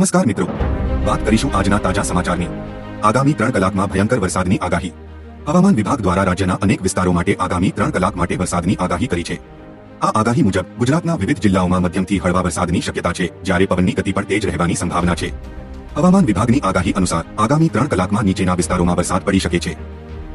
નમસ્કાર મિત્રો. વાત કરીશું આજના તાજા સમાચારની. આગામી ત્રણ કલાકમાં ભયંકર વરસાદની આગાહી. હવામાન વિભાગ દ્વારા રાજ્યના અનેક વિસ્તારો માટે આગામી ત્રણ કલાક માટે વરસાદની આગાહી કરી છે. આ આગાહી મુજબ, ગુજરાતના વિવિધ જિલ્લાઓમાં મધ્યમથી હળવા વરસાદની શક્યતા છે, જ્યારે પવનની ગતિ પણ તેજ રહેવાની સંભાવના છે. હવામાન વિભાગની આગાહી અનુસાર, આગામી ત્રણ કલાકમાં નીચેના વિસ્તારોમાં વરસાદ પડી શકે છે.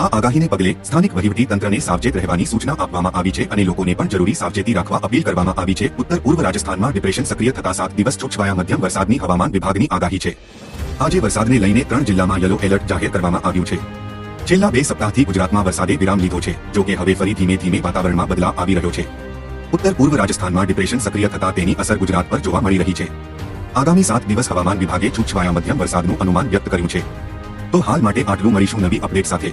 આ આગાહીને પગલે સ્થાનિક વહીવટી તંત્રને સાવચેત રહેવાની સૂચના આપવામાં આવી છે અને લોકોને પણ જરૂરી સાવચેતી રાખવા અપીલ કરવામાં આવી છે. ઉત્તર પૂર્વ રાજસ્થાનમાં ડિપ્રેશન સક્રિય થતા સાત દિવસ છૂટછવાયા મધ્યમ વરસાદની હવામાન વિભાગની આગાહી છે. આજે વરસાદને લઈને ત્રણ જિલ્લામાં યલો એલર્ટ જાહેર કરવામાં આવ્યું છે. છેલ્લા બે સપ્તાહથી ગુજરાતમાં વરસાદે વિરામ લીધો છે, જો કે હવે ફરી ધીમે ધીમે વાતાવરણમાં બદલાવ આવી રહ્યો છે. ઉત્તર પૂર્વ રાજસ્થાનમાં ડિપ્રેશન સક્રિય થતા તેની અસર ગુજરાત પર જોવા મળી રહી છે. આગામી સાત દિવસ હવામાન વિભાગે છૂટછવાયા મધ્યમ વરસાદનું અનુમાન વ્યક્ત કર્યું છે. તો હાલ માટે આટલું મળીશું નવી અપડેટ સાથે.